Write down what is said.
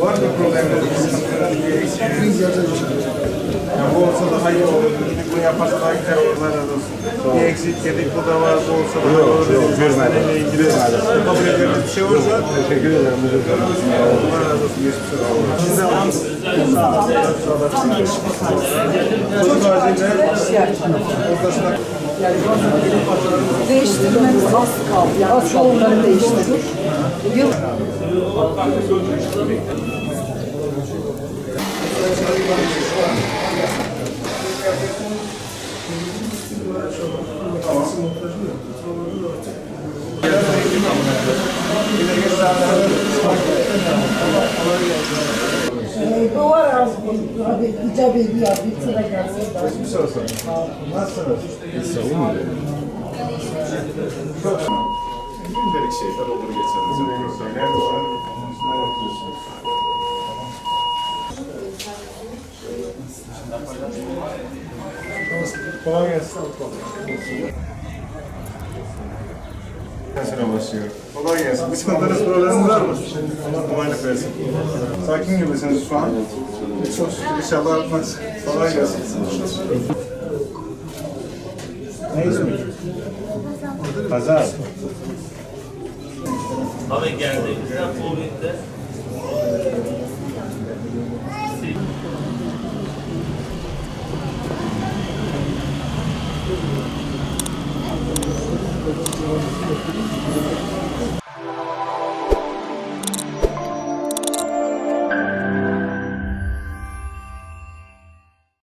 Var mı problemler, sıkıntılar, bir eksiğiniz? Ya bu olsa daha iyi olur. Bunu yaparsa daha güzel olur. Olsun. Bir eksik yedik bu da var. Bu olsa daha iyi olur. Yok, görmedim. ilgili kabul ediyoruz bir şey olursa. Teşekkür ederim. Allah razı olsun. Geçmiş olsun. Siz de alın. Çocuk acıyla ortasına Değiştirmemiz az kaldı. Yani çoğunları değiştirdik. Yıl Bu var az bir abi icap ediyor bir sıra gelsin. geçmiş olsun. Nasılsınız? Gündelik şeyler olur geçeriz. Söyler misin? Müslüman yapıyorsunuz. Kolay gelsin. Sıra başlıyor. Kolay gelsin. Bir sıkıntınız, probleminiz var mı? Allah kolaylık versin. Sakin gibisiniz şu an. Çok şükür inşallah artmaz. Kolay gelsin. Ne ismi? Pazar. Abi geldiğimizde Covid'de